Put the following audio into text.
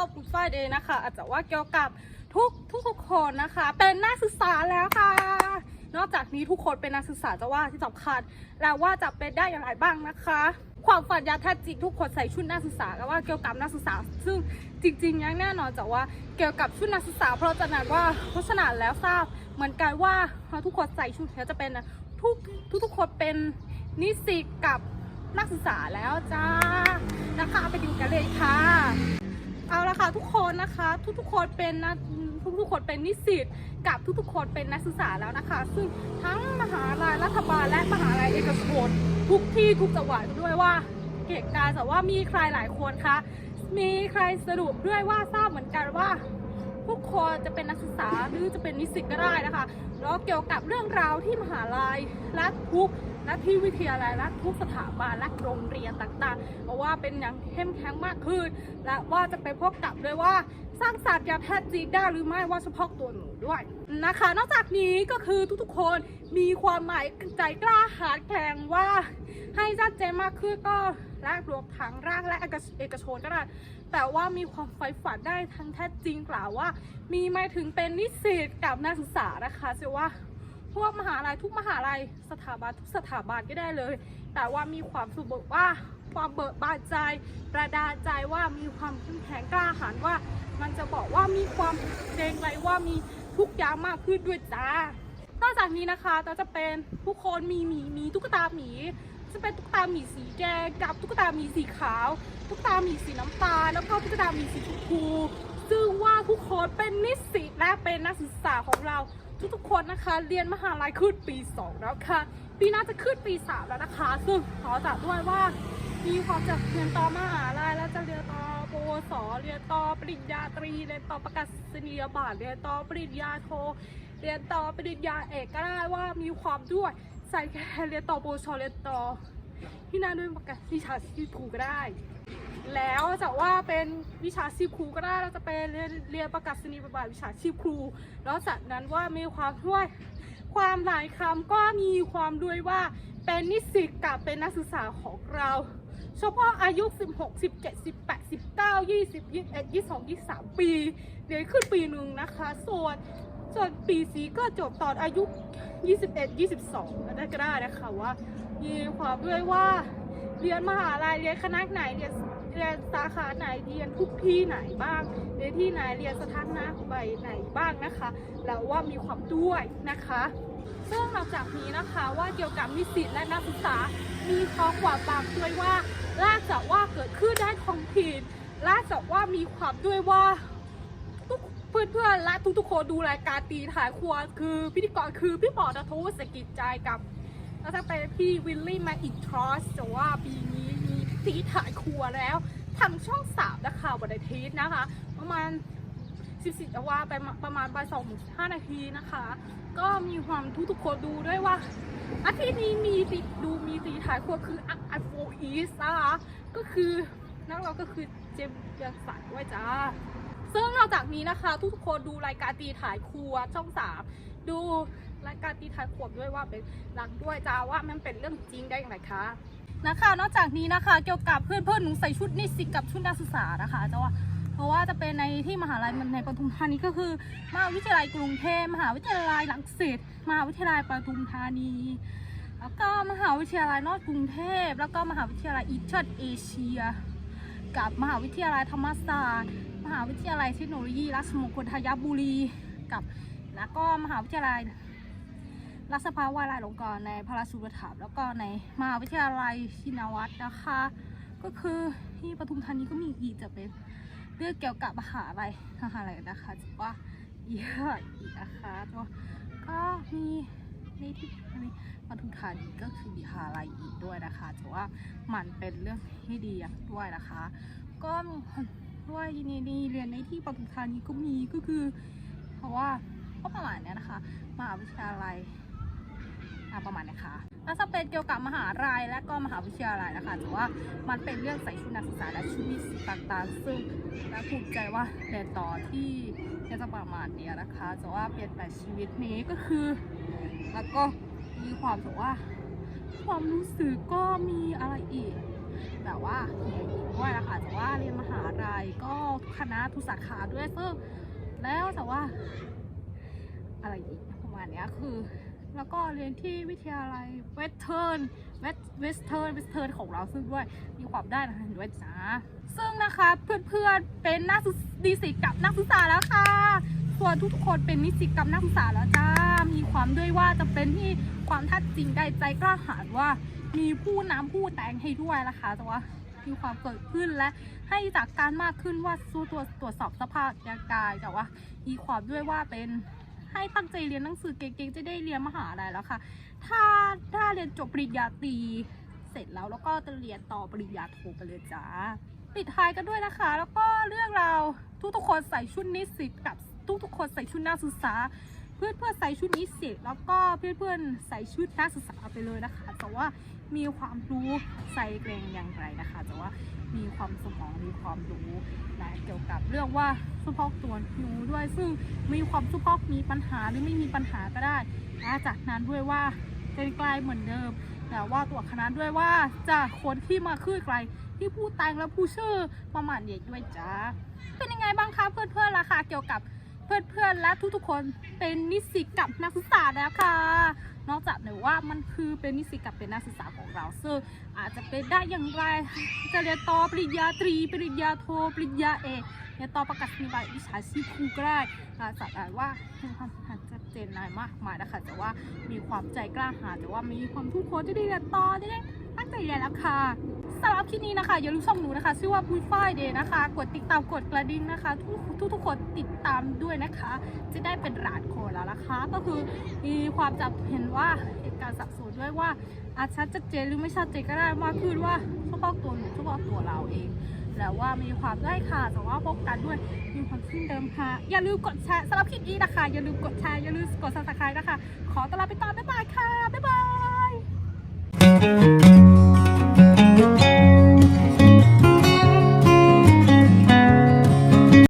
อบคุณฝ้ายเดย์นะคะ อาจจะว่าเกี่ยวกับทุกทุกทุกคนนะคะ เป็นนักศึกษาแล้วค่ะ นอกจากนี้ทุกคนเป็นนักศึกษาจะว่าที่สำคัญแล้วว่าจะเป็นได้อย่างไรบ้างนะคะ ความฝันยาแท้จริงทุกคนใส่ชุดนักศึกษาแล้วว่าเกี่ยวกับนักศึกษา ซึ่งจริงๆยังแน่นอนจะว่าเกี่ยวกับชุดนักศึกษา เพราะฉะนั้นว่าเพราะฉะนั้นแล้วทราบเหมือนกันว่าทุกคนใส่ชุดแล้วจะเป็นทุกทุกทุกคนเป็นนิสิตกับนักศึกษาแล้วจ้า นะคะไปดูกันเลยค่ะ เอาละค่ะทุกคนนะคะ ทุกๆคนเป็นนะทุกๆคนเป็นนิสิตกับทุกๆคนเป็นนักศึกษาแล้วนะคะ ซึ่งทั้งมหาลัยรัฐบาลและมหาลัยเอกชนทุกที่ทุกจังหวัดด้วยว่าเหตุการณ์แต่ว่ามีใครหลายคนคะมีใครสรุปด้วยว่าทราบเหมือนกันว่าทุกคนจะเป็นนักศึกษาหรือจะเป็นนิสิตก็ได้นะคะแล้วเกี่ยวกับเรื่องราวที่มหาลัยและทุก และที่วิทยาลัยและทุกสถาบันและโรงเรียนต่างๆเพราะว่าเป็นอย่างเข้มแข็งมากขึ้น และว่าจะไปพบกับด้วยว่าสร้างสรรค์ยาแพทย์จริงได้หรือไม่ว่าเฉพาะตัวหนูด้วยนะคะ นอกจากนี้ก็คือทุกๆคนมีความหมายใจกล้าหาญแกร่งว่า ให้ชัดเจนมากขึ้นก็และรวมทั้งร่างและเอกชนก็ได้แต่ว่ามีความใฝ่ฝันได้ทั้งแท้จริงกล่าวว่า มีหมายถึงเป็นนิสิตกับนักศึกษานะคะเชื่อว่า พวกมหาลัยทุกมหาลัยสถาบันทุกสถาบันก็ได้เลย แต่ว่ามีความสุขว่าความเบิกบานใจประดาใจว่ามีความเข้มแข็งกล้าหาญว่า มันจะบอกว่ามีความเกรงไรว่ามีทุกอย่างมากขึ้นด้วยจ้านอกจากนี้นะคะก็จะเป็นผู้คนมีหมีมีตุ๊กตาหมีจะเป็นตุ๊กตาหมีสีแดงกับตุ๊กตาหมีสีขาวตุ๊กตาหมีสีน้ำตาลแล้วก็ตุ๊กตาหมีสีชมพูซึ่งว่าทุกคนเป็นนิสิตและเป็นนักศึกษาของเรา ทุกๆคนนะคะ เรียนมหาลัยขึ้นปี 2 แล้วค่ะ ปีหน้าจะขึ้นปี 3 แล้วนะคะ ซึ่งขอจัดด้วยว่ามีความจะเรียนต่อมหาลัยแล้วจะเรียนต่อปวสเรียนต่อปริญญาตรีเรียนต่อประกาศนียบัตรเรียนต่อปริญญาโท เรียนต่อปริญญาเอกก็ได้ว่ามีความด้วยใส่แค่เรียนต่อปวชเรียนต่อที่นั่นด้วยประกาศวิชาชีพครูก็ได้ แล้วจะว่าเป็นวิชาชีพครูก็ได้เราจะเป็นเรียนเรียนประกาศนียบัตรวิชาชีพครู แล้วจากนั้นว่ามีความด้วยความหลายคำก็มีความด้วยว่าเป็นนิสิตกับเป็นนักศึกษาของเราเฉพาะอายุ 16 17 18 19 20 21 22 23 ปีเรียนขึ้นปีหนึ่งนะคะ ส่วนส่วนปีสีก็จบตอนอายุ 21 22ก็ได้ก็ได้นะคะว่ามีความด้วยว่าเรียนมหาลัยเรียนคณะไหนเรียน เรียนสาขาไหนเรียนทุกที่ไหนบ้างเรียนที่ไหนเรียนสถานะใบไหนบ้างนะคะแล้วว่ามีความด้วยนะคะ ซึ่งนอกจากนี้นะคะว่าเกี่ยวกับนิสิตและนักศึกษา มีข้อความบางด้วยว่าลากจากว่าเกิดขึ้นได้ท้องถิ่นลากจากว่ามีความด้วยว่าทุกเพื่อนๆและทุกๆคนดูรายการตีถ่ายครัวคือพิธีกรคือพี่ปอนัทวุฒิสกิจใจกับแล้วจะเป็นพี่วิลลี่มคอินทรอสแต่ว่าปีนี้ มีถ่ายครัวแล้วทางช่องสามนะคะวันอาทิตย์นะคะ ประมาณ 14จะว่าไปประมาณบ่ายสองห้านาทีนะคะ ก็มีความทุกทุกคนดูด้วยว่า อาทิตย์นี้มีติดูมีตีถ่ายครัวคือไอโฟอีสนะคะ ก็คือนักเราก็คือเจมส์เบียร์สันด้วยจ้าซึ่งนอกจากนี้นะคะ ทุกๆคนดูรายการตีถ่ายครัวช่องสามดู รายการตีถ่ายขวบด้วยว่าเป็นหลักด้วยจ้าว่ามันเป็นเรื่องจริงได้อย่างไรคะนะคะ นอกจากนี้นะคะ เกี่ยวกับเพื่อนเพื่อนหนูใส่ชุดนิสิตกับชุดนักศึกษานะคะจะว่าเพราะว่าจะเป็นในที่มหาลัยในปทุมธานีก็คือมหาวิทยาลัยกรุงเทพมหาวิทยาลัยรังสิตมหาวิทยาลัยปทุมธานี แล้วก็มหาวิทยาลัยนอดกรุงเทพ แล้วก็มหาวิทยาลัยอีเทิร์ดเอเชีย กับมหาวิทยาลัยธรรมศาสตร์ มหาวิทยาลัยเทคโนโลยีราชมงคลธัญบุรี กับแล้วก็มหาวิทยาลัย รัฐสภาวาลัยลงกรณ์ในพระราชูปถัมภ์แล้วก็ในมหาวิทยาลัยชินวัตรนะคะ ก็คือที่ปทุมธานีก็มีอีกจะเป็นเรื่องเกี่ยวกับมหาลัยมหาลัยนะคะถือว่าเยอะอีกนะคะก็ก็มีในที่ในปทุมธานีก็คือมหาลัยอีกด้วยนะคะถือว่ามันเป็นเรื่องที่ดีด้วยนะคะ ก็มีคนด้วยนี่นี่เรียนในที่ปทุมธานีก็มีก็คือ เพราะว่าก็ประมาณนี้นะคะมหาวิทยาลัย ประมาณเนี้ยค่ะแล้วจะเป็นเกี่ยวกับมหาลัยและก็มหาวิทยาลัยนะคะถือว่ามันเป็นเรื่องใส่ชุดนักศึกษาและชุดนิสิตต่างๆซึ่งและภูมิใจว่าเรียนต่อที่จะประมาณนี้นะคะแต่ว่าเปลี่ยนแปลงชีวิตนี้ก็คือ แล้วก็มีความถือว่า ความรู้สึกก็มีอะไรอีกแบบว่าเรียนหญิงด้วยนะคะแต่ว่าเรียนมหาลัยก็คณะทุกสาขาด้วยซึ่งแล้วแต่ว่าอะไรอีกประมาณนี้คือ แล้วก็เรียนที่วิทยาลัยเวสเทิร์นเวสเวสเทิร์นเวสเทิร์นของเราซึ่งด้วยมีความได้นะคะด้วยจ้าซึ่งนะคะเพื่อนๆเป็นนักศึกนิสิกับนักศึกษาแล้วค่ะส่วนทุกๆคนเป็นนิสิตกับนักศึกษาแล้วจ้ามีความด้วยว่าจะเป็นที่ความทัดจริงได้ใจกล้าหาญว่ามีผู้นำผู้แต่งให้ด้วยนะคะแต่ว่ามีความเกิดขึ้นและให้จากการมากขึ้นว่าสู้ตัวตรวจสอบสภาพร่างกายแต่ว่ามีความด้วยว่าเป็น ให้ตั้งใจเรียนหนังสือเก่งๆจะได้เรียนมหาลัยแล้วค่ะ ถ้าถ้าเรียนจบปริญญาตรีเสร็จแล้วแล้วก็จะเรียนต่อปริญญาโทไปเลยจ้าปิดท้ายกันด้วยนะคะ แล้วก็เรื่องเราทุกๆคนใส่ชุดนิสิตกับทุกๆคนใส่ชุดนักศึกษา เพื่อนเพื่อนใส่ชุดนิสิตแล้วก็เพื่อนเพื่อนใส่ชุดนักศึกษาไปเลยนะคะ แต่ว่ามีความรู้ใส่เกรงอย่างไรนะคะ แต่ว่ามีความสมองมีความรู้และเกี่ยวกับเรื่องว่าสุภาพตัวหนูด้วย ซึ่งมีความสุภาพมีปัญหาหรือไม่มีปัญหาก็ได้และจากนั้นด้วยว่าเป็นไกลเหมือนเดิมแต่ว่าตัวคณะด้วยว่าจะคนที่มาขึ้นไกลที่ผู้แต่งและผู้ชื่อประมาณเด็กด้วยจ้าเป็นยังไงบ้างคะเพื่อนๆล่ะคะเกี่ยวกับ เพื่อนๆและทุกๆคนเป็นนิสิตกับนักศึกษาแล้วค่ะ นอกจากหนูว่ามันคือเป็นนิสิตกับเป็นนักศึกษาของเราซึ่งอาจจะเป็นได้อย่างไรจะเรียนต่อปริญญาตรี ปริญญาโทปริญญาเอกเรียนต่อประกาศนียบัตรวิชาชีพครูก็ได้อาจารว่ามีความชัดเจนนายมากมายนะคะแต่ว่ามีความใจกล้าหาญแต่ว่ามีความทุกคนที่ได้เรียนต่อได้ ตั้งใจเรียแล้วค่ะสำหรับคลิปนี้นะคะอย่าลืมช่องหนูนะคะชื่อว่าปุ้ยฝ้ายเดย์นะคะ กดติดตามกดกระดิ่งนะคะ ทุกทุกทุกคนติดตามด้วยนะคะ จะได้เป็นร้านโคนแล้วนะคะ ก็คือมีความจับเห็นว่าเหตุการณ์สับสนด้วยว่าอาจชัดเจนหรือไม่ชัดเจนก็ได้มากขึ้นว่าเฉพาะตัวหนูเฉพาะตัวเราเองแล้วว่ามีความได้ค่ะแต่ว่าพบกันด้วยมีความซึ่งเดิมค่ะอย่าลืมกดแชร์สำหรับคลิปนี้นะคะอย่าลืมกดแชร์อย่าลืมกดซับสไครต์นะคะ ขอตัวลาไปก่อนบ๊ายบายค่ะบ๊ายบาย Música